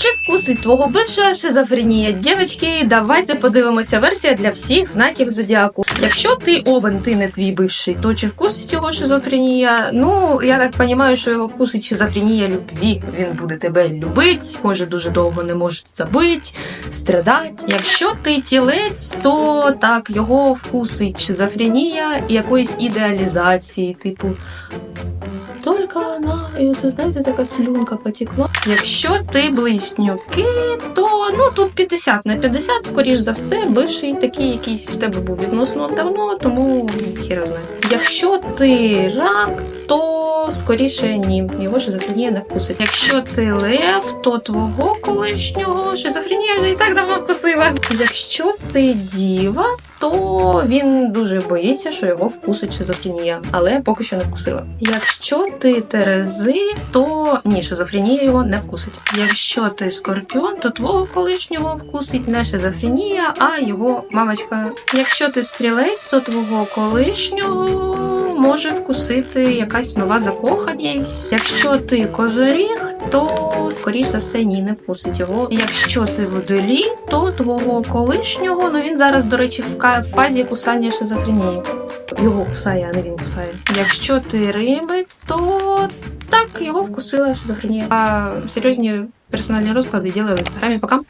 Чи вкусить твого бившого шизофренія? Дівчатки, давайте подивимося версія для всіх знаків зодіаку. Якщо ти овен, ти не твій бивший, то чи вкусить його шизофренія? Ну, я так розумію, що його вкусить шизофренія любві. Він буде тебе любить, може дуже довго не може забити, страдати. Якщо ти тілець, то так, його вкусить шизофренія якоїсь ідеалізації, типу. Тільки вона, і це знаєте, така слюнка потекла. Якщо ти близнюки, то ну тут 50 на 50, скоріш за все, бивший такий якийсь в тебе був відносно давно, тому хіра знає. Якщо ти рак, то скоріше ні, його шизофренія не вкусить. Якщо ти лев, то твого колишнього шизофренія вже і так давно вкусила. Якщо ти діва, то він дуже боїться, що його вкусить шизофренія, але поки що не вкусила. Якщо ти терези, то ні, шизофренія його не вкусить. Якщо ти скорпіон, то твого колишнього вкусить не шизофренія, а його мамочка. Якщо ти стрілець, то твого колишнього може вкусити якась нова закоханість. Якщо ти козоріг, то скоріш за все ні, не вкусить його. Якщо ти водолій, то твого колишнього, ну він зараз, до речі, в фазі кусання шизофренії. Його кусає, а не він кусає. Якщо ти риби, то так, його вкусила шизофренія. А серйозні персональні розклади діли в інстаграмі. Пока.